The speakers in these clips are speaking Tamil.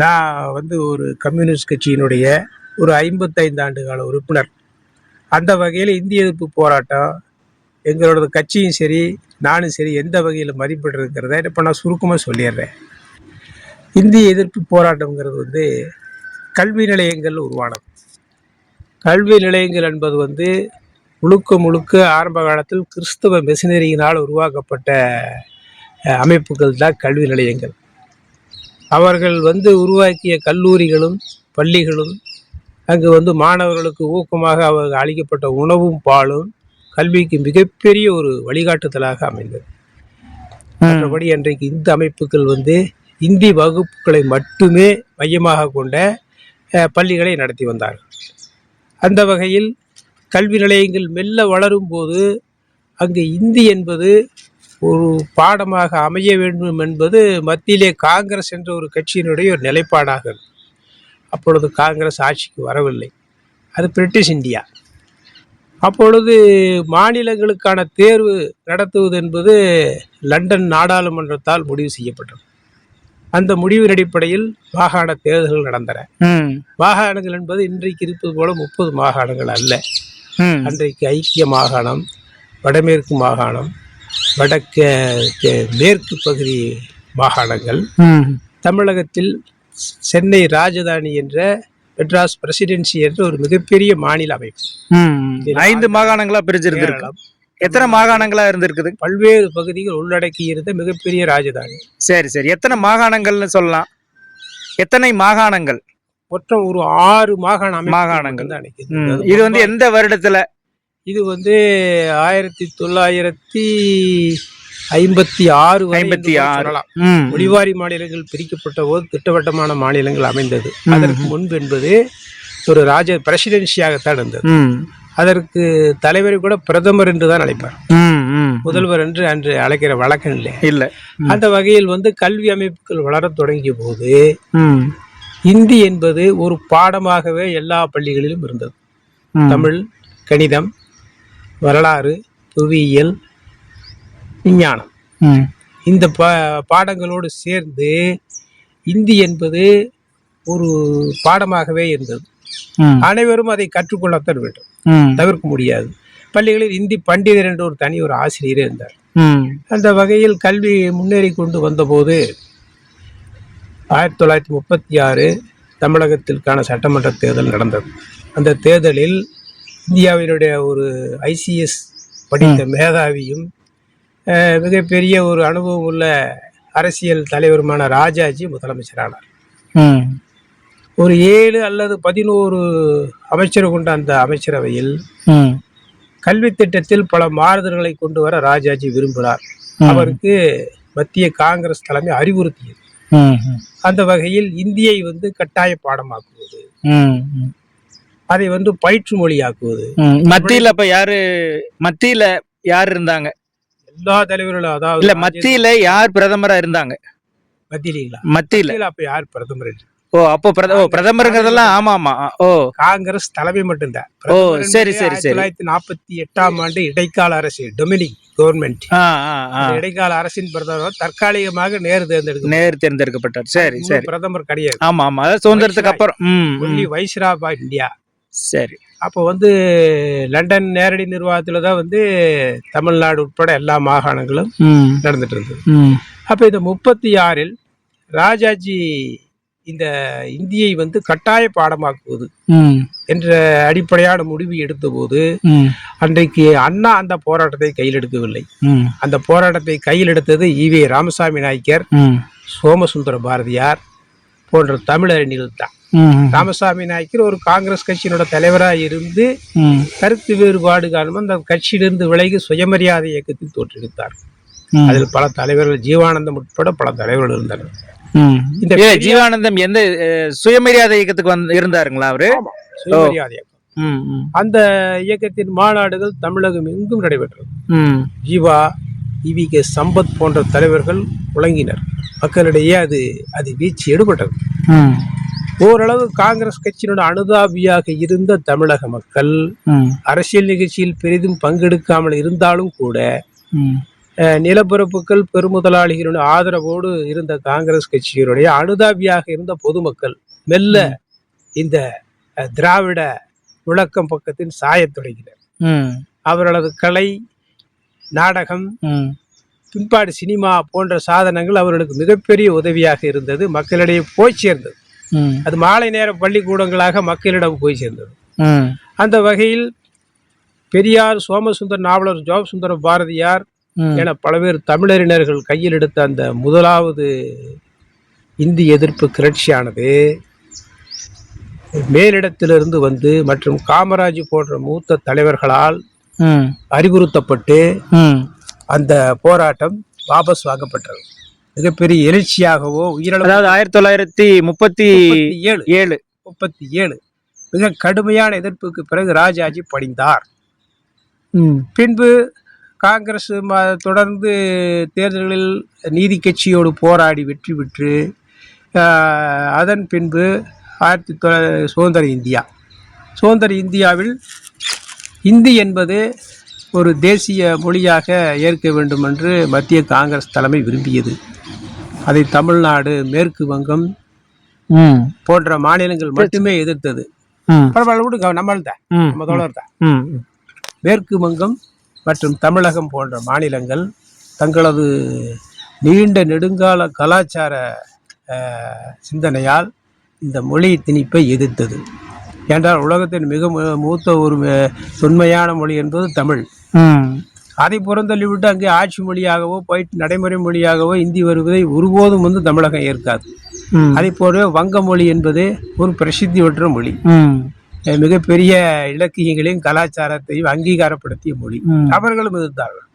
நான் வந்து ஒரு கம்யூனிஸ்ட் கட்சியினுடைய ஒரு ஐம்பத்தைந்து ஆண்டு கால உறுப்பினர். அந்த வகையில் இந்திய எதிர்ப்பு போராட்டம் எங்களோட கட்சியும் சரி நானும் சரி எந்த வகையில் மதிப்பிட்டிருக்கிறத இப்போ நான் சுருக்கமாக சொல்லிடுறேன். இந்திய எதிர்ப்பு போராட்டம்ங்கிறது வந்து கல்வி நிலையங்கள் உருவானது. கல்வி நிலையங்கள் என்பது வந்து முழுக்க முழுக்க ஆரம்ப காலத்தில் கிறிஸ்தவ மிஷினரியினால் உருவாக்கப்பட்ட அமைப்புகள் தான் கல்வி நிலையங்கள். அவர்கள் வந்து உருவாக்கிய கல்லூரிகளும் பள்ளிகளும் அங்கு வந்து மாணவர்களுக்கு ஊக்கமாக அவர்கள் அளிக்கப்பட்ட உணவும் பாலும் கல்விக்கு மிகப்பெரிய ஒரு வழிகாட்டுதலாக அமைந்தது. மற்றபடி அன்றைக்கு இந்த அமைப்புகள் வந்து இந்தி வகுப்புகளை மட்டுமே மையமாக கொண்ட பள்ளிகளை நடத்தி வந்தார்கள். அந்த வகையில் கல்வி நிலையங்கள் மெல்ல வளரும் போது அங்கு இந்தி என்பது ஒரு பாடமாக அமைய வேண்டும் என்பது மத்தியிலே காங்கிரஸ் என்ற ஒரு கட்சியினுடைய ஒரு நிலைப்பாடாக. அப்பொழுது காங்கிரஸ் ஆட்சிக்கு வரவில்லை. அது பிரிட்டிஷ் இந்தியா அப்பொழுது மாநிலங்களுக்கான தேர்வு நடத்துவது என்பது லண்டன் நாடாளுமன்றத்தால் முடிவு செய்யப்பட்டது. அந்த முடிவின் அடிப்படையில் மாகாண தேர்தல்கள் நடந்தன. மாகாணங்கள் என்பது இன்றைக்கு இருப்பது போல முப்பது மாகாணங்கள் அல்ல. அன்றைக்கு ஐக்கிய மாகாணம் வடமேற்கு மாகாணம் வடக்க மேற்கு பகுதி மாகாணங்கள். தமிழகத்தில் சென்னை ராஜதானி என்ற மெட்ராஸ் பிரசிடென்சி என்ற ஒரு மிகப்பெரிய மாநில அமைப்பு. ஐந்து மாகாணங்களா பிரிச்சிருந்திருக்கு கேரளம் எத்தனை மாகாணங்களா இருந்திருக்குது? பல்வேறு பகுதிகள் உள்ளடக்கி இருந்த மிகப்பெரிய ராஜதானி. சரி சரி. எத்தனை மாகாணங்கள்னு சொல்லலாம்? எத்தனை மாகாணங்கள்? மொத்தம் ஒரு ஆறு மாகாண மாகாணங்கள். இருந்தது. இது வந்து எந்த வருடத்துல? இது வந்து ஆயிரத்தி தொள்ளாயிரத்தி ஐம்பத்தி ஆறு ஐம்பத்தி ஆறு. மொழிவாரி மாநிலங்கள் பிரிக்கப்பட்ட போது திட்டவட்டமான மாநிலங்கள் அமைந்தது. அதற்கு முன்பு என்பது ஒரு ராஜ பிரசிடென்சியாகத்தான் இருந்தது. அதற்கு தலைவரை கூட பிரதமர் என்று தான் அழைப்பார். முதல்வர் என்று அன்று அழைக்கிற வழக்கம் இல்லை. இல்ல. அந்த வகையில் வந்து கல்வி அமைப்புகள் வளரத் தொடங்கிய போது இந்தி என்பது ஒரு பாடமாகவே எல்லா பள்ளிகளிலும் இருந்தது. தமிழ் கணிதம் வரலாறு புவியியல் விஞ்ஞானம். இந்த பா பாடங்களோடு சேர்ந்து இந்தி என்பது ஒரு பாடமாகவே இருந்தது. அனைவரும் அதை கற்றுக்கொள்ளத்தான் வேண்டும். தவிர்க்க முடியாது. பள்ளிகளில் இந்தி பண்டிதர் என்ற ஒரு தனி ஒரு ஆசிரியரே இருந்தார். அந்த வகையில் கல்வி முன்னேறி கொண்டு வந்தபோது ஆயிரத்தி தொள்ளாயிரத்தி முப்பத்தி ஆறு தமிழகத்திற்கான சட்டமன்ற தேர்தல் நடந்தது. அந்த தேர்தலில் இந்தியாவினுடைய ஒரு ஐசிஎஸ் படித்த மேதாவியும் மிகப்பெரிய ஒரு அனுபவம் உள்ள அரசியல் தலைவருமான ராஜாஜி முதலமைச்சரானார். ஒரு ஏழு அல்லது பதினோரு அமைச்சர் கொண்ட அந்த அமைச்சரவையில் கல்வி திட்டத்தில் பல மாறுதல்களை கொண்டு வர ராஜாஜி விரும்பினார். அவருக்கு மத்திய காங்கிரஸ் தலைமை அறிவுறுத்தியது. அந்த வகையில் இந்தியை வந்து கட்டாய பாடமாக்குவது. அதை வந்து பயிற்று மொழியாக்குவது. மத்தியில அப்ப யாரு மத்தியில யார் இருந்தாங்க? எல்லா தலைவர்களும் அதாவது இல்ல மத்தியில யார் பிரதமரா இருந்தாங்க? மத்தியிலீங்களா? மத்தியில. அப்ப யார் பிரதமர். ஓ அப்போ பிரத ஓ பிரதமருங்கிறதெல்லாம் ஆமா ஆமா ஓ. காங்கிரஸ் தலைமை மட்டும்தான். ஓ, சரி, சரி, சரி. தொள்ளாயிரத்தி நாற்பத்தி எட்டாம் ஆண்டு இடைக்கால அரசு டொமினிக் கவர்மெண்ட். இடைக்கால அரசின் பிரதமர் தற்காலிகமாக நேரு தேர்ந்தெடுக்க நேர் தேர்ந்தெடுக்கப்பட்டார். சரி சரி. பிரதமர் கிடையாது. ஆமா ஆமா அதாவது சுதந்திரத்துக்கு அப்புறம். வைஸ்ராபா இந்தியா. சரி. அப்போ வந்து லண்டன் நேரடி நிர்வாகத்தில் தான் வந்து தமிழ்நாடு உட்பட எல்லா மாகாணங்களும் நடந்துட்டு இருந்தது அப்போ இந்த முப்பத்தி ஆறில் ராஜாஜி இந்த இந்தியை வந்து கட்டாய பாடமாக்குவது என்ற அடிப்படையான முடிவு எடுத்தபோது அன்றைக்கு அண்ணா அந்த போராட்டத்தை கையில் எடுக்கவில்லை. அந்த போராட்டத்தை கையில் எடுத்தது ஈவே ராமசாமி நாய்க்கர் சோமசுந்தர பாரதியார் போன்ற தமிழறிஞர்கள் தான் ராமசாமி நாய்க்கர் ஒரு காங்கிரஸ் கட்சியினோட தலைவராக இருந்து கருத்து வேறுபாடு காரணமாக அந்த கட்சியிலிருந்து விலகி சுயமரியாதை இயக்கத்தில் தோற்றுவித்தார். ம். அதில் பல தலைவர்கள் ஜீவானந்தம் உட்பட பல தலைவர்கள் இருந்தனர். இந்த ஜீவானந்தம் எந்த சுயமரியாதை இயக்கத்துக்கு வந்து இருந்தாருங்களா அவரு? சுயமரியாதை இயக்கம். அந்த இயக்கத்தின் மாநாடுகள் தமிழகம் எங்கும் நடைபெற்றது. ஜீவா இவி கே. சம்பத் போன்ற தலைவர்கள் முழங்கினர் மக்களிடையே அது அது வீச்சு எடுபட்டது. ஓரளவு காங்கிரஸ் கட்சியினோட அனுதாபியாக இருந்த தமிழக மக்கள் அரசியல் நிகழ்ச்சியில் பெரிதும் பங்கெடுக்காமல் இருந்தாலும் கூட நிலப்பரப்புகள் பெருமுதலாளிகளுடைய ஆதரவோடு இருந்த காங்கிரஸ் கட்சியினுடைய அனுதாபியாக இருந்த பொதுமக்கள் மெல்ல இந்த திராவிட முழக்கம் பக்கத்தின் சாயத் தொடங்கினர். அவர்களது கலை நாடகம் பின்பாடு சினிமா போன்ற சாதனங்கள் அவர்களுக்கு மிகப்பெரிய உதவியாக இருந்தது. மக்களிடையே போய் சேர்ந்தது. அது மாலை நேர பள்ளிக்கூடங்களாக மக்களிடம் போய் சேர்ந்தது. அந்த வகையில் பெரியார் சோமசுந்தர் நாவலர் ஜோப் சுந்தர பாரதியார் என பல்வேறு தமிழறிஞர்கள் கையில் எடுத்த அந்த முதலாவது இந்தி எதிர்ப்பு கிளர்ச்சியானது மேலிடத்திலிருந்து வந்து மற்றும் காமராஜ் போன்ற மூத்த தலைவர்களால் அறிவுறுத்தப்பட்டு அந்த போராட்டம் வாபஸ் வாங்கப்பட்டது. மிகப்பெரிய எழுச்சியாகவோ உயிரிழப்பு அதாவது ஆயிரத்தி தொள்ளாயிரத்தி முப்பத்தி ஏழு. ஏழு. முப்பத்தி ஏழு. மிக கடுமையான எதிர்ப்புக்கு பிறகு ராஜாஜி படிந்தார். பின்பு காங்கிரஸ் தொடர்ந்து தேர்தல்களில் நீதி கட்சியோடு போராடி வெற்றி பெற்று அதன் பின்பு ஆயிரத்தி தொள்ளாயிரத்தி சுதந்திர இந்தியா. சுதந்திர இந்தியாவில் இந்தி என்பது ஒரு தேசிய மொழியாக ஏற்க வேண்டும் என்று மத்திய காங்கிரஸ் தலைமை விரும்பியது. அதை தமிழ்நாடு மேற்கு வங்கம் போன்ற மாநிலங்கள் மட்டுமே எதிர்த்தது. பரவாயில்ல விடுங்க நம்ம தோழர் தான் மேற்கு வங்கம் மற்றும் தமிழகம் போன்ற மாநிலங்கள் தங்களது நீண்ட நெடுங்கால கலாச்சார சிந்தனையால் இந்த மொழி திணிப்பை எதிர்த்தது. என்றால் உலகத்தின் மிக மூத்த ஒரு தொன்மையான மொழி என்பது தமிழ். அதை புறந்தள்ளிவிட்டு அங்கே ஆட்சி மொழியாகவோ போயிட்டு நடைமுறை மொழியாகவோ இந்தி வருவதை ஒருபோதும் வந்து தமிழகம் ஏற்காது. அதே போலவே வங்க மொழி என்பது ஒரு பிரசித்தி பெற்ற மொழி. மிகப்பெரிய இலக்கியங்களையும் கலாச்சாரத்தையும் அங்கீகாரப்படுத்திய மொழி. அவர்களும் எதிர்த்தார்கள்.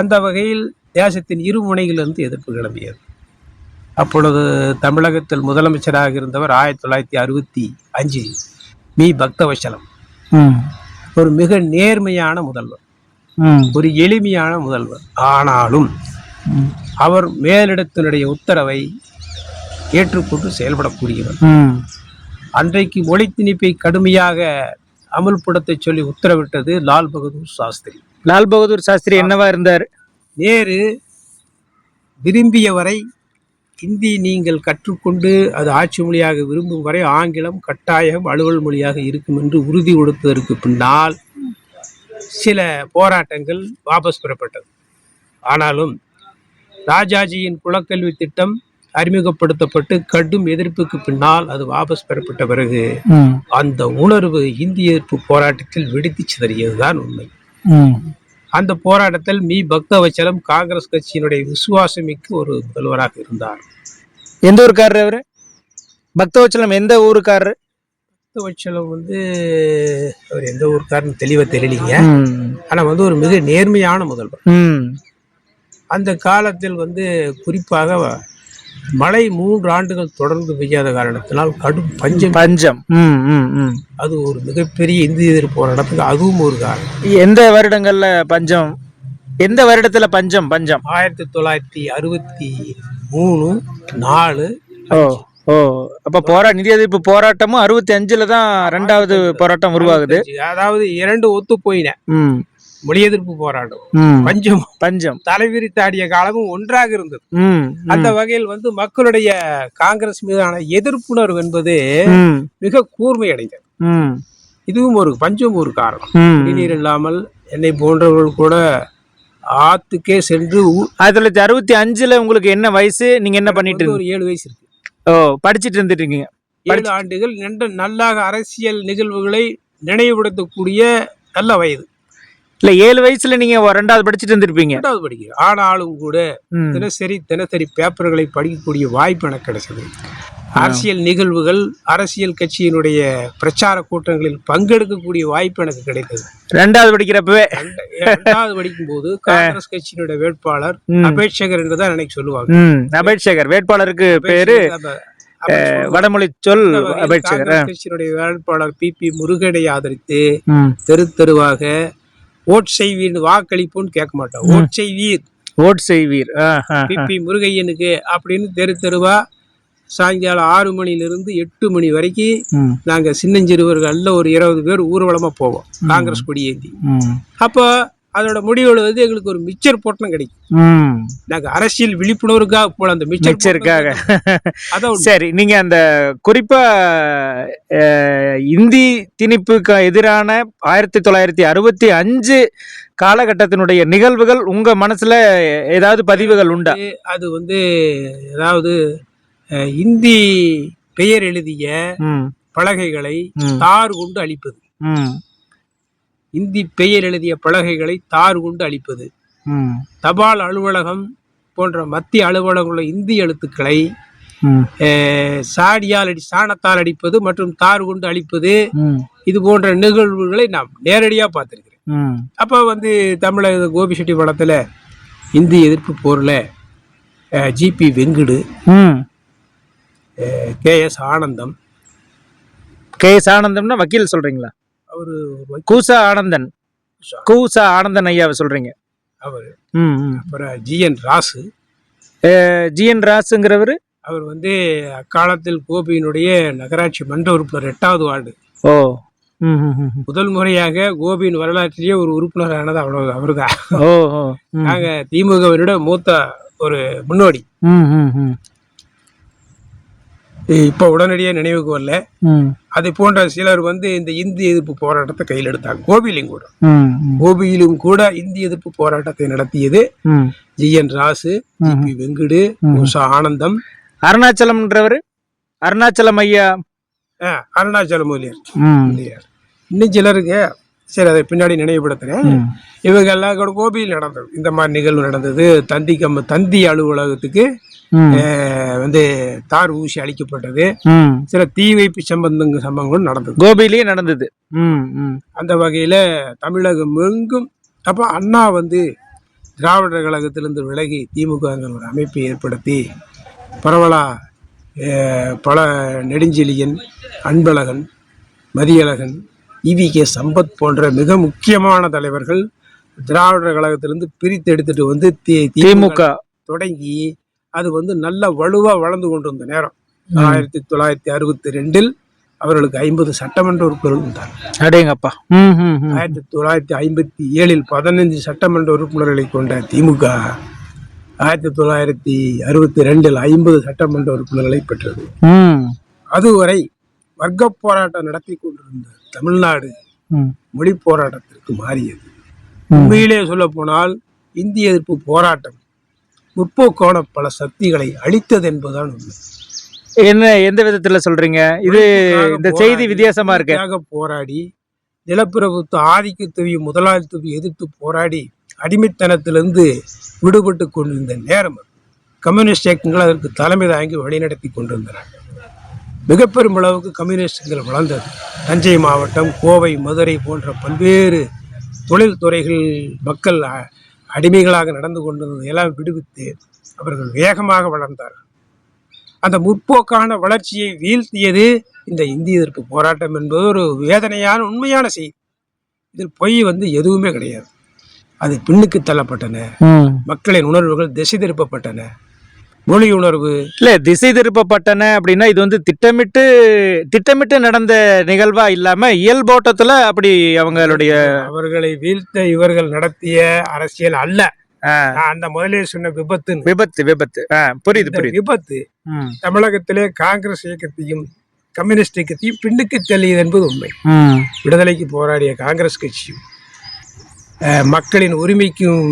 அந்த வகையில் தேசத்தின் இரு முனையிலிருந்து எதிர்ப்பு கிளம்பியது. அப்பொழுது தமிழகத்தில் முதலமைச்சராக இருந்தவர் ஆயிரத்தி தொள்ளாயிரத்தி அறுபத்தி அஞ்சு. மீ பக்தவச்சலம். ஒரு மிக நேர்மையான முதல்வர். ஒரு எளிமையான முதல்வர். ஆனாலும் அவர் மேலிடத்தினுடைய உத்தரவை ஏற்றுக்கொண்டு செயல்படக்கூடியவர். அன்றைக்கு மொழி திணிப்பை கடுமையாக அமுல்படுத்த சொல்லி உத்தரவிட்டது லால் பகதூர் சாஸ்திரி. லால் பகதூர் சாஸ்திரி என்னவா இருந்தார்? நேரு விரும்பியவரை இந்தி நீங்கள் கற்றுக்கொண்டு அது ஆட்சி மொழியாக விரும்பும் வரை ஆங்கிலம் கட்டாயம் அலுவல் மொழியாக இருக்கும் என்று உறுதி கொடுத்ததற்கு பின்னால் சில போராட்டங்கள் வாபஸ் பெறப்பட்டது. ஆனாலும் ராஜாஜியின் குலக்கல்வி திட்டம் அறிமுகப்படுத்தப்பட்டு கடும் எதிர்ப்புக்கு பின்னால் அது வாபஸ் பெறப்பட்ட பிறகு அந்த உணர்வு இந்திய எதிர்ப்பு போராட்டத்தில் வெடித்து சிதறியதுதான் உண்மை. அந்த போராட்டத்தில் மீ. பக்தவச்சலம் காங்கிரஸ் கட்சியினுடைய விசுவாசமிக்க ஒரு முதல்வராக இருந்தார். எந்த ஊருக்காரர் அவரு? பக்தவச்சலம் எந்த ஊருக்காரர்? பக்தவச்சலம் வந்து அவர் எந்த ஊருக்காரன்னு தெளிவாக தெரியலீங்க. ஆனால் வந்து ஒரு மிக நேர்மையான முதல்வர். அந்த காலத்தில் வந்து குறிப்பாக மழை மூன்று ஆண்டுகள் தொடர்ந்து பெய்யாத காரணத்தினால் கடும் பஞ்சம். பஞ்சம். ம் ம் ம். அது ஒரு மிகப்பெரிய இந்திய எதிர்ப்பு போராட்டத்துக்கு அதுவும் ஒரு காரணம். எந்த வருடங்கள்ல பஞ்சம்? எந்த வருடத்துல பஞ்சம்? பஞ்சம். ஆயிரத்தி தொள்ளாயிரத்தி அறுபத்தி மூணு நாலு ஓ அப்ப போரா நிதி எதிர்ப்பு போராட்டமும் அறுபத்தி அஞ்சுல தான் ரெண்டாவது போராட்டம் உருவாகுது. அதாவது இரண்டு ஒத்து போயின. ம். மொழி எதிர்ப்பு போராட்டம் பஞ்சம். பஞ்சம். தலைவிரித்தாடிய காலமும் ஒன்றாக இருந்தது. அந்த வகையில் வந்து மக்களுடைய காங்கிரஸ் மீதான எதிர்ப்புணர்வு என்பது மிக கூர்மை அடைந்தது ம். இதுவும் ஒரு பஞ்சம் ஒரு காரணம். குடிநீர் இல்லாமல் என்னை போன்றவர்கள் கூட ஆத்துக்கே சென்று ஆயிரத்தி தொள்ளாயிரத்தி அறுபத்தி அஞ்சுல உங்களுக்கு என்ன வயசு? நீங்க என்ன பண்ணிட்டு ஒரு ஏழு வயசு இருக்கு. ஓ படிச்சிட்டு இருந்துட்டு இருக்கீங்க ஏழு ஆண்டுகள் நன்ற நல்லாக அரசியல் நிகழ்வுகளை நினைவுபடுத்தக்கூடிய நல்ல வயது. இல்ல ஏழு வயசுல நீங்க ரெண்டாவது படிச்சிட்டு இருந்திருப்பீங்க. இரண்டாவது படிக்கிறேன். ஆனாலும் கூட தினசரி தினசரி பேப்பர்களை படிக்கக்கூடிய வாய்ப்பு எனக்கு கிடைச்சது. அரசியல் நிகழ்வுகள் அரசியல் கட்சியினுடைய பிரச்சார கூட்டங்களில் பங்கெடுக்கக்கூடிய வாய்ப்பு எனக்கு கிடைத்தது. ரெண்டாவது படிக்கிறப்பவே. ரெண்ட- இரண்டாவது படிக்கும்போது காங்கிரஸ் கட்சியினுடைய வேட்பாளர். அபேட்சகர் என்றுதான் எனக்கு சொல்லுவாங்க. அபேட்சகர். வேட்பாளருக்கு பேரு. வடமொழி சொல் அபேட்சகர். கட்சியினுடைய வேட்பாளர் பி பி முருகனை ஆதரித்து தெரு தெருவாக ஓட் செய்வீர் வாக்களிப்போன்னு கேட்க மாட்டோம். ஓட் செய்வீர். ஓட் செய்வீர். ஆ, ஆ, பி ஆ. பி முருகையனுக்கு அப்படின்னு தெரு தெருவா சாயங்காலம் ஆறு மணிலிருந்து எட்டு மணி வரைக்கும் ம், நாங்க சின்னஞ்சிறுவர்கள் ஒரு இருபது பேர் ஊர்வலமா போவோம். காங்கிரஸ் கொடி ஏந்தி. அப்போ அதோட முடிவுகள் வந்து எங்களுக்கு ஒரு மிச்சர் போட்டணும் கிடைக்கும். நாங்க அரசியல் விழிப்புணர்வுக்காக போல அந்த மிச்சர் மிச்சருக்காக. அதான். சரி நீங்க அந்த குறிப்பா இந்தி திணிப்புக்கு எதிரான ஆயிரத்தி தொள்ளாயிரத்தி அறுபத்தி அஞ்சு காலகட்டத்தினுடைய நிகழ்வுகள் உங்க மனசுல ஏதாவது பதிவுகள் உண்டா? அது வந்து அதாவது அஹ், இந்தி பெயர் எழுதிய பலகைகளை தார் கொண்டு அழிப்பது. இந்தி பெயர் எழுதிய பலகைகளை தார் கொண்டு அழிப்பது. ம், தபால் அலுவலகம் போன்ற மத்திய அலுவலகங்களுள்ள இந்தி எழுத்துக்களை சாடியால் அடி சாணத்தால் அடிப்பது மற்றும் தார் கொண்டு அழிப்பது இது போன்ற நிகழ்வுகளை நாம் நேரடியாக பார்த்துருக்கிறேன் அப்போ வந்து தமிழக கோபி செட்டி படத்தில் இந்தி எதிர்ப்பு போரில் G P Venkudu. K S Anandam. K S ஆனந்தம்னா வக்கீல் சொல்றீங்களா? அவர் கூசா ஆனந்தன். கூசா. ஆனந்தன் ஐயாவை சொல்றீங்க. அவர். அப்புறம் G N Rasu. G N ராசுங்கிறவர்? அவர் வந்து அக்காலத்தில் கோபியினுடைய நகராட்சி மன்ற உறுப்பினர் எட்டாவது வார்டு. ஓ. முதல் முறையாக கோபியின் வரலாற்றிலேயே ஒரு உறுப்பினரானது அவ்வளவு அவர்தான். ஓ ஓ ம், நாங்க திமுகவினோட மூத்த ஒரு முன்னோடி. ம், ம், ம், இப்போ உடனடியாக நினைவுக்கு வரல. அது போன்ற சிலர் வந்து இந்த இந்தி எதிர்ப்பு போராட்டத்தை கையில் எடுத்தாங்க. கோபியிலும் கூட. கோபியிலும் கூட இந்தி எதிர்ப்பு போராட்டத்தை நடத்தியது ம். G N Rasu G P Venkudu Usha Anandam. அருணாச்சலம்ன்றவர்? Arunachalam ஐயா. ஆ, அருணாச்சல முதலியார். இன்னும் சிலருக்கு சரி அதை பின்னாடி நினைவுபடுத்துறேன். ம், இவங்க எல்லாம் கூட கோபியில் நடந்தது. இந்த மாதிரி நிகழ்வு நடந்தது. தந்தி கம்ப தந்தி அலுவலகத்துக்கு வந்து தார் ஊசி அளிக்கப்பட்டது. சில தீ வைப்பு சம்பந்தங்க சம்பவங்களும் நடந்தது. கோபிலேயே நடந்தது. ம், ம், அந்த வகையில் தமிழகம் எங்கும் அப்போ அண்ணா வந்து திராவிடர் கழகத்திலிருந்து விலகி திமுகங்கிற ஒரு அமைப்பை ஏற்படுத்தி பரவலாக பல Nedunchezhiyan Anbazhagan Mathiyazhagan E V K. Sampath போன்ற மிக முக்கியமான தலைவர்கள் திராவிடர் கழகத்திலிருந்து பிரித்து எடுத்துட்டு வந்து தி- திமுக தொடங்கி அது வந்து நல்ல வலுவாக வளர்ந்து கொண்டு வந்த நேரம் ஆயிரத்தி தொள்ளாயிரத்தி அறுபத்தி ரெண்டில் அவர்களுக்கு ஐம்பது சட்டமன்ற உறுப்பினர்கள் இருந்தார். அடேங்கப்பா. ஆயிரத்தி தொள்ளாயிரத்தி ஐம்பத்தி ஏழில் பதினஞ்சு சட்டமன்ற உறுப்பினர்களை கொண்ட திமுக ஆயிரத்தி தொள்ளாயிரத்தி அறுபத்தி ரெண்டில் ஐம்பது சட்டமன்ற உறுப்பினர்களை பெற்றது. அதுவரை வர்க்க போராட்டம் நடத்தி கொண்டிருந்த தமிழ்நாடு மொழி போராட்டத்திற்கு மாறியது. உண்மையிலே சொல்ல போனால் இந்திய எதிர்ப்பு போராட்டம் முற்போக்கான பல சக்திகளை அழித்தது என்பதுதான் உண்மை. என்ன எந்த விதத்துல சொல்றீங்க? இது இந்த செய்தி வித்தியாசமா இருக்கு. போராடி நிலப்பிரபுத்துவ ஆதிக்கத்தையும் முதலாளித்துவம் எதிர்த்து போராடி அடிமைத்தனத்திலிருந்து விடுபட்டு கொண்டிருந்த நேரம். கம்யூனிஸ்ட் இயக்கங்கள் அதற்கு தலைமை தாங்கி வழிநடத்தி மிக பெரும் அளவுக்கு கம்யூனிஸ்டுகள் வளர்ந்தது. தஞ்சை மாவட்டம் கோவை மதுரை போன்ற பல்வேறு தொழில் துறைகள் மக்கள் அடிமைகளாக நடந்து கொண்டிருந்ததை எல்லாம் விடுவித்து அவர்கள் வேகமாக வளர்ந்தார்கள். அந்த முற்போக்கான வளர்ச்சியை வீழ்த்தியது இந்த இந்திய எதிர்ப்பு போராட்டம் என்பது ஒரு வேதனையான உண்மையான செய்தி. இதில் பொய் வந்து எதுவுமே கிடையாது. அது பின்னுக்கு தள்ளப்பட்டன. மக்களின் உணர்வுகள் திசை திருப்பப்பட்டன. மொழி உணர்வு இல்ல திசை திருப்பப்பட்டன அப்படின்னா இது வந்து திட்டமிட்டு திட்டமிட்டு நடந்த நிகழ்வா இல்லாம இயல்போட்டத்துல அப்படி அவங்களுடைய அவர்களை வீழ்த்த இவர்கள் நடத்திய அரசியல் அல்ல. அந்த முதலே சொன்ன விபத்து விபத்து. ஆ, புரியுது புரியுது. விபத்து தமிழகத்திலே காங்கிரஸ் இயக்கத்தையும் கம்யூனிஸ்ட் இயக்கத்தையும் பின்னுக்கு தள்ளியது என்பது உண்மை. விடுதலைக்கு போராடிய காங்கிரஸ் கட்சியும் மக்களின் உரிமைக்கும்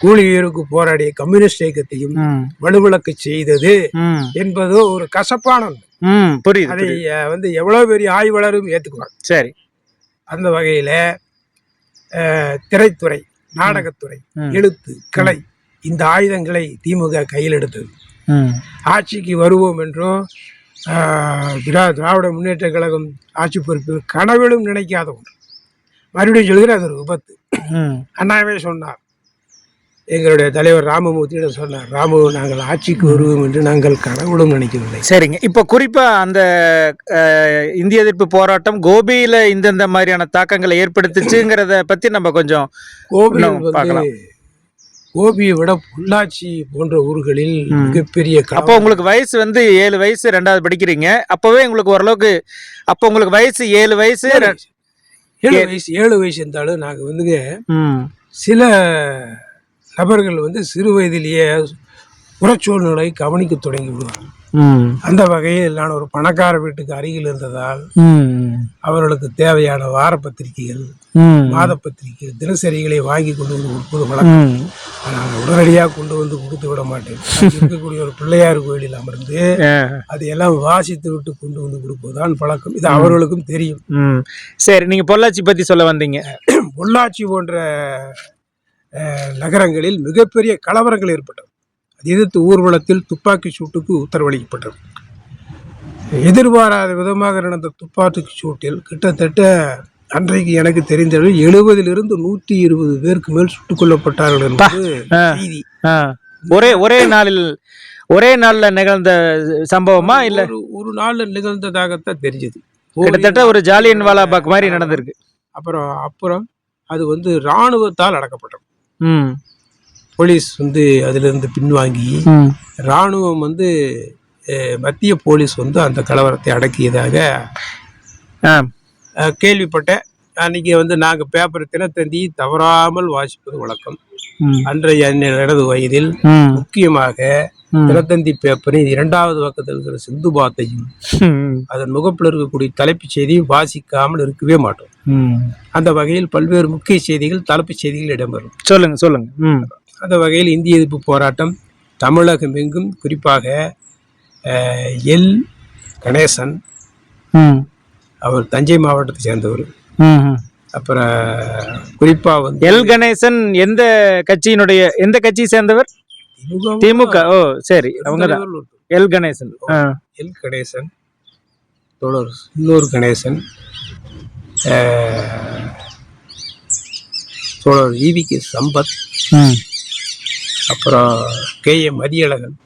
கூலி உயர்வுக்கு போராடிய கம்யூனிஸ்ட் இயக்கத்தையும் வலுவிளக்க செய்தது என்பது ஒரு கசப்பான புரியுது அதை வந்து எவ்வளவு பெரிய ஆய்வாளரும் ஏற்றுக்குவாங்க சரி. அந்த வகையில திரைத்துறை நாடகத்துறை. எழுத்து கலை இந்த ஆயுதங்களை திமுக கையில் எடுத்தது. ஆட்சிக்கு வருவோம் என்றும் திரா திராவிட முன்னேற்ற கழகம் ஆட்சி பொறுப்பு கனவிலும் நினைக்காத ஒன்று. மறுபடியும் சொல்கிற அது ஒரு விபத்து. அண்ணாவே சொன்னார் எங்களுடைய தலைவர் ராமமூர்த்தியிடம் சொன்னார் ராமு நாங்கள் ஆட்சிக்கு வருவோம் என்று நாங்கள் கனவிலும் நினைக்கவில்லை சரிங்க இப்போ குறிப்பா அந்த இந்திய எதிர்ப்பு போராட்டம் கோபியில இந்தந்த மாதிரியான தாக்கங்களை ஏற்படுத்துச்சுங்கிறத பத்தி நம்ம கொஞ்சம் கோபியில் பார்க்கலாம். கோபியை விட பொள்ளாச்சி போன்ற ஊர்களில். மிகப்பெரிய அப்போ உங்களுக்கு வயசு வந்து ஏழு வயசு ரெண்டாவது படிக்கிறீங்க அப்பவே உங்களுக்கு ஓரளவுக்கு அப்போ உங்களுக்கு வயசு ஏழு வயசு ஏழு வயசு. ஏழு வயசு இருந்தாலும் நாங்கள் வந்துங்க சில நபர்கள் வந்து சிறு வயதிலேயே புறச்சூழ்நிலை கவனிக்க தொடங்கி விடுவார்கள் ம். அந்த வகையில் நான் ஒரு பணக்கார வீட்டுக்கு அருகில் இருந்ததால் அவர்களுக்கு தேவையான வார பத்திரிகைகள் மாத பத்திரிகைகள் தினசரிகளை வாங்கி கொண்டு வந்து கொடுப்பது வழக்கம். நான் உடனடியாக கொண்டு வந்து கொடுத்து விட மாட்டேன். இருக்கக்கூடிய ஒரு பிள்ளையார் கோயிலில் அமர்ந்து. அதையெல்லாம் வாசித்து விட்டு கொண்டு வந்து கொடுப்பதுதான் பழக்கம். இது அவர்களுக்கும் தெரியும். சரி நீங்க பொள்ளாச்சி பத்தி சொல்ல வந்தீங்க. பொள்ளாச்சி போன்ற நகரங்களில் மிகப்பெரிய கலவரங்கள் ஏற்பட்டது. அது எதிர்த்து ஊர்வலத்தில் துப்பாக்கி சூட்டுக்கு உத்தரவளிக்கப்பட்டது. எதிர்பாராத விதமாக நடந்த துப்பாக்கி சூட்டில் கிட்டத்தட்ட அன்றைக்கு எனக்கு தெரிந்தது எழுபதிலிருந்து நூற்றி இருபது பேருக்கு மேல் சுட்டுக் கொல்லப்பட்டார்கள் என்பது. செய்தி. ஒரே ஒரே நாளில் ஒரே நாள்ல நிகழ்ந்த சம்பவமா இல்ல? ஒரு நாள்ல நிகழ்ந்ததாகத்தான் தெரிஞ்சது. கிட்டத்தட்ட ஒரு ஜாலியன் வாலாபாக் மாதிரி நடந்திருக்கு. அப்புறம் அப்புறம் அது வந்து இராணுவத்தால் அடக்கப்பட்டது. போலீஸ் வந்து அதிலிருந்து பின்வாங்கி ம். இராணுவம் வந்து மத்திய போலீஸ் வந்து அந்த கலவரத்தை அடக்கியதாக கேள்விப்பட்டேன். அன்னைக்கு வந்து நாங்கள் பேப்பர் தினத்தந்தி தவறாமல் வாசிப்பது வழக்கம். அன்றைய எனது வயதில் முக்கியமாக. தினத்தந்தி பேப்பரின் இரண்டாவது பக்கத்தில் இருக்கிற சிந்து பாத்தையும் அதன் முகப்பில் இருக்கக்கூடிய தலைப்புச் செய்தியும் வாசிக்காமல் இருக்கவே மாட்டோம். அந்த வகையில் பல்வேறு முக்கிய செய்திகள் தலைப்புச் செய்திகள் இடம்பெறும். சொல்லுங்க சொல்லுங்க. அந்த வகையில் இந்திய எதிர்ப்பு போராட்டம் தமிழகம் எங்கும் குறிப்பாக எல். கணேசன் அவர் தஞ்சை மாவட்டத்தை சேர்ந்தவர். அப்புறம் குறிப்பாக வந்து எல் கணேசன் எந்த கட்சியினுடைய எந்த கட்சியை சேர்ந்தவர்? திமுக. ஓ சரி அவங்க தான். எல் கணேசன். எல் கணேசன். தோழர் இன்னொரு கணேசன். தோழர் ஈவி கே சம்பத். அப்புறம் கே ஏ மதியழகன்.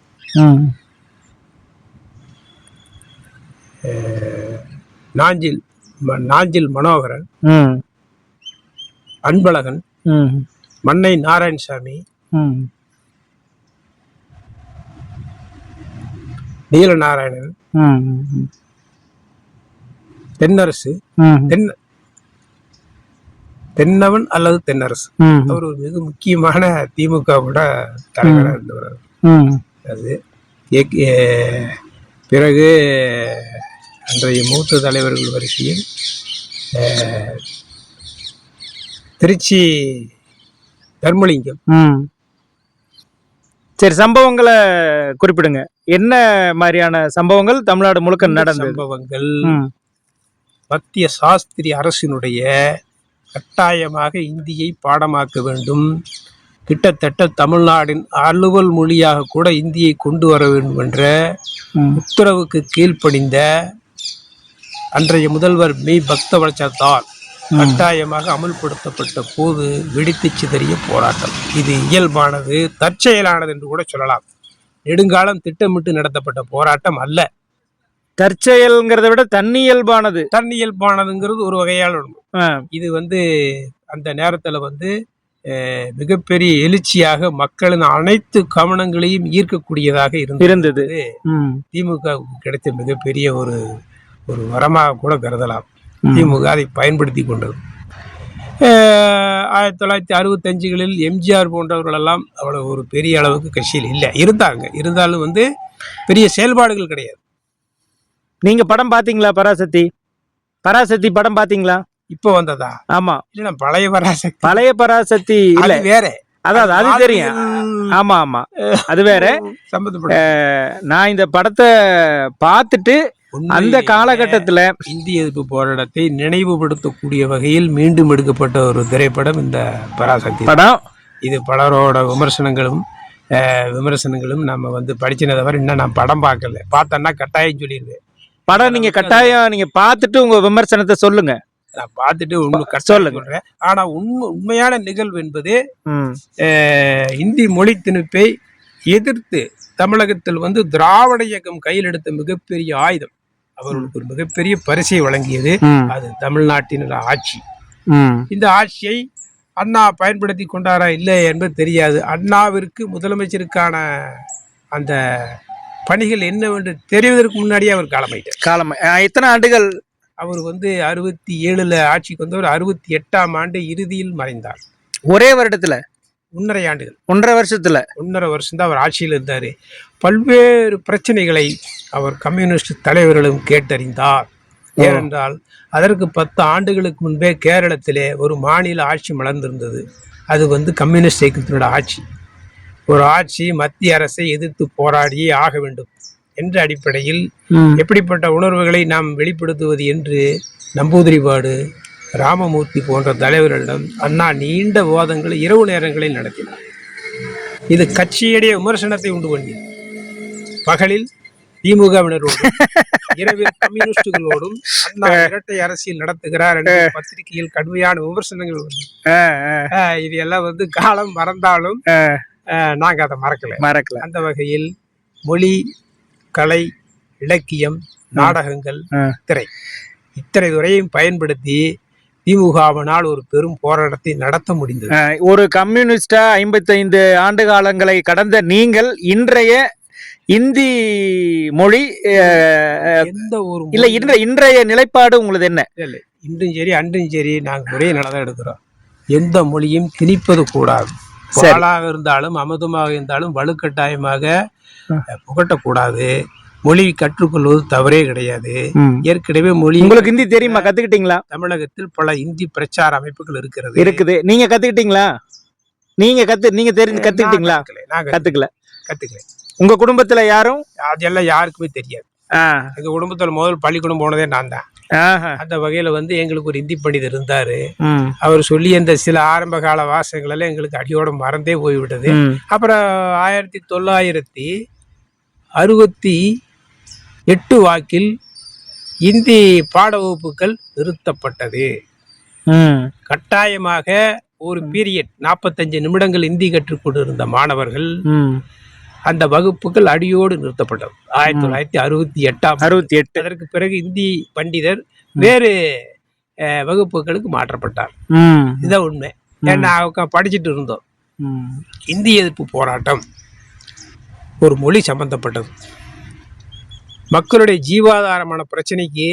நாஞ்சில் நாஞ்சில் மனோகரன். அன்பழகன் மன்னை நாராயணசாமி ம். ம் தென்னரசு தென் தென்னவன் அல்லது தென்னரசு. அவர் ஒரு மிக முக்கியமான திமுகவோட தலைவராக இருந்தவர் அது பிறகு அன்றைய மூத்த தலைவர்கள் வரிசையில் திருச்சி தர்மலிங்கம். சரி சம்பவங்களை குறிப்பிடுங்க. என்ன மாதிரியான சம்பவங்கள் தமிழ்நாடு முழுக்க நடந்தது? சம்பவங்கள் மத்திய சாஸ்திரி அரசினுடைய கட்டாயமாக இந்தியை பாடமாக்க வேண்டும். கிட்டத்தட்ட தமிழ்நாடின் அலுவல் மொழியாக கூட இந்தியை கொண்டு வர வேண்டும் என்ற உத்தரவுக்கு கீழ்ப்படிந்த அன்றைய முதல்வர் மீ. பக்தவச்சத்தால் கட்டாயமாக அமல்படுத்தப்பட்ட போது வெடித்து சிதறிய போராட்டம். இது இயல்பானது தற்செயலானது என்று கூட சொல்லலாம். நெடுங்காலம் திட்டமிட்டு நடத்தப்பட்ட போராட்டம் அல்ல. தற்செயல்ங்கிறத விட தன்னியல்பானது தன்னியல்பானதுங்கிறது ஒரு ஒன்று ஆ, இது வந்து அந்த நேரத்தில் வந்து மிகப்பெரிய எழுச்சியாக மக்களின் அனைத்து கவனங்களையும் ஈர்க்கக்கூடியதாக இருந்தது. திமுகவுக்கு கிடைத்த மிகப்பெரிய ஒரு ஒரு வரமாக கூட கருதலாம். திமுக அதை பயன்படுத்தி கொண்டது. ஆயிரத்தி தொள்ளாயிரத்தி அறுபத்தஞ்சுகளில் எம்ஜிஆர் போன்றவர்களெல்லாம் அவ்வளோ ஒரு பெரிய அளவுக்கு கட்சியில் இல்லை. இருந்தாங்க. இருந்தாலும் வந்து பெரிய செயல்பாடுகள் கிடையாது. நீங்க படம் பாத்தீங்களா பராசக்தி? பராசக்தி படம் பாத்தீங்களா இப்போ வந்ததா? ஆமா. இல்லைன்னா பழைய வராசக்தி பழைய பராசக்தி இல்ல. வேற. அதாவது அது தெரியும். ஆமா ஆமா. அது வேற. சம்பந்தப்பட்ட நான் இந்த படத்தை பார்த்துட்டு அந்த காலகட்டத்துல இந்திய எதிர்ப்பு போராட்டத்தை நினைவுபடுத்தக்கூடிய வகையில் மீண்டும் எடுக்கப்பட்ட ஒரு திரைப்படம் இந்த பராசக்தி. படம். இது பலரோட விமர்சனங்களும் விமர்சனங்களும் நம்ம வந்து படிச்சின தவிர இன்னும் நான் படம் பார்க்கல. பார்த்தேன்னா கட்டாயம் சொல்லிடுவேன் படம் நீங்க கட்டாயம் நீங்க பார்த்துட்டு உங்க விமர்சனத்தை சொல்லுங்க. நான் பார்த்துட்டு உங்களுக்கு கஷ்டம் சொல்லுங்க. சொல்றேன். ஆனா உண்மை உண்மையான நிகழ்வு என்பது இந்தி மொழி திணிப்பை எதிர்த்து தமிழகத்தில் வந்து திராவிட இயக்கம் கையில் எடுத்த மிகப்பெரிய ஆயுதம். அவர்களுக்கு ஒரு மிகப்பெரிய பரிசை வழங்கியது அது தமிழ்நாட்டின் ஆட்சி. இந்த ஆட்சியை அண்ணா பயன்படுத்தி கொண்டாரா இல்லை என்பது தெரியாது. அண்ணாவிற்கு முதலமைச்சருக்கான அந்த பணிகள் என்னவென்று தெரிவதற்கு முன்னாடியே அவர் காலமாயிட்டார். காலம் எத்தனை ஆண்டுகள்? அவர் வந்து அறுபத்தி ஏழுல ஆட்சிக்கு வந்தவர் அறுபத்தி எட்டாம் ஆண்டு இறுதியில் மறைந்தார். ஒரே வருடத்துல? ஒன்றரை ஆண்டுகள். ஒன்றரை வருஷத்துல. ஒன்றரை வருஷம் தான் அவர் ஆட்சியில் இருந்தார். பல்வேறு பிரச்சனைகளை அவர் கம்யூனிஸ்ட் தலைவர்களும் கேட்டறிந்தார். ஏனென்றால் அதற்கு பத்து ஆண்டுகளுக்கு முன்பே கேரளத்திலே ஒரு மாநில ஆட்சி மலர்ந்திருந்தது. அது வந்து கம்யூனிஸ்ட் இயக்கத்தினோட ஆட்சி. ஒரு ஆட்சி மத்திய அரசை எதிர்த்து போராடியே ஆக வேண்டும் என்ற அடிப்படையில் எப்படிப்பட்ட உணர்வுகளை நாம் வெளிப்படுத்துவது என்று நம்பூதிரிபாடு ராமமூர்த்தி போன்ற தலைவர்களிடம் அண்ணா நீண்ட விவாதங்களை இரவு நேரங்களில் நடத்தினார். இது கட்சியுடைய விமர்சனத்தை உண்டு பண்ணி பகலில் திமுகவினரோடும் இரவில் கம்யூனிஸ்டுகளோடும் அண்ணா இரட்டை அரசியல் நடத்துகிறார் என்று பத்திரிகையில் கடுமையான விமர்சனங்கள் வந்தது. இது எல்லாம் வந்து காலம் மறந்தாலும் நாங்க அதை மறக்கல. மறக்கல. அந்த வகையில் மொழி கலை இலக்கியம் நாடகங்கள். திரை. இத்தனை துறையையும் பயன்படுத்தி திமுகவினால் ஒரு பெரும் போராட்டத்தை நடத்த முடிந்தது. ஒரு கம்யூனிஸ்டா ஐம்பத்தைந்து ஆண்டு காலங்களை கடந்த நீங்கள் இன்றைய இந்தி மொழி எந்த ஒரு இல்ல இன்ற இன்றைய நிலைப்பாடு உங்களது என்ன? இல்லை இன்றும் சரி அன்றும் சரி நாங்கள் ஒரே நிலதான் எடுக்கிறோம். எந்த மொழியும் திணிப்பது கூடாது. பாலாக இருந்தாலும் அமுதமாக இருந்தாலும் வலுக்கட்டாயமாக புகட்டக்கூடாது. மொழி கற்றுக்கொள்வது தவறே கிடையாது. ஏற்கனவே மொழி உங்களுக்கு ஹிந்தி தெரியுமா? கத்துக்கிட்டீங்களா? தமிழகத்தில் பல இந்தி பிரச்சார அமைப்புகள் இருக்கிறது. இருக்குது. நீங்க கத்துக்கிட்டீங்களா? நீங்க கத்து நீங்க தெரிஞ்சு கத்துக்கிட்டீங்களா? நான் கத்துக்கல, கத்துக்கல. உங்க குடும்பத்துல யாரும்? அதெல்லாம் யாருக்குமே தெரியாது. எங்க குடும்பத்துல முதல் பள்ளிக்கூடம் போனதே நான் தான். அந்த வகையில வந்து எங்களுக்கு ஒரு இந்தி பண்டிதர் இருந்தாரு. அவர் சொல்லி அந்த சில ஆரம்ப கால வாசகங்கள் எல்லாம் எங்களுக்கு அடியோட மறந்தே போய்விட்டது. அப்புறம் ஆயிரத்தி தொள்ளாயிரத்தி அறுபத்தி எட்டு வாக்கில் இந்தி பாட வகுப்புகள் நிறுத்தப்பட்டது. கட்டாயமாக ஒரு பீரியட் நாற்பத்தஞ்சு நிமிடங்கள் இந்தி கற்றுக்கொண்டிருந்த மாணவர்கள். அந்த வகுப்புகள் அடியோடு நிறுத்தப்பட்டது. ஆயிரத்தி தொள்ளாயிரத்தி அறுபத்தி எட்டாம். அறுபத்தி எட்டு. அதற்கு பிறகு இந்தி பண்டிதர் வேறு வகுப்புகளுக்கு மாற்றப்பட்டார். ம், இதுதான் உண்மை. ஏன்னா படிச்சுட்டு இருந்தோம். இந்தி எதிர்ப்பு போராட்டம் ஒரு மொழி சம்பந்தப்பட்டது. மக்களுடைய ஜீவாதாரமான பிரச்சனைக்கு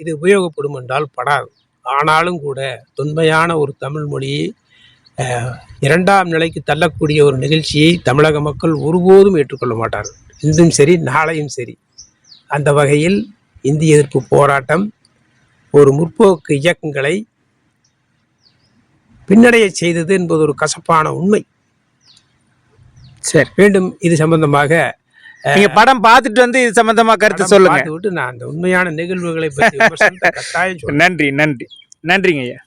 இது உபயோகப்படும் என்றால் படாது. ஆனாலும் கூட தொன்மையான ஒரு தமிழ் மொழி அஹ், இரண்டாம் நிலைக்கு தள்ளக்கூடிய ஒரு நிகழ்ச்சியை தமிழக மக்கள் ஒருபோதும் ஏற்றுக்கொள்ள மாட்டார்கள். இன்றும் சரி நாளையும் சரி. அந்த வகையில் இந்தி எதிர்ப்பு போராட்டம் ஒரு முற்போக்கு இயக்கங்களை பின்னடைய செய்தது என்பது ஒரு கசப்பான உண்மை. சரி. மீண்டும் இது சம்பந்தமாக நீங்க படம் பார்த்துட்டு வந்து இது சம்பந்தமா கருத்து சொல்லுங்க. விட்டு நான் அந்த உண்மையான நிகழ்வுகளை பற்றி. நன்றி நன்றி. நன்றிங்க ஐயா.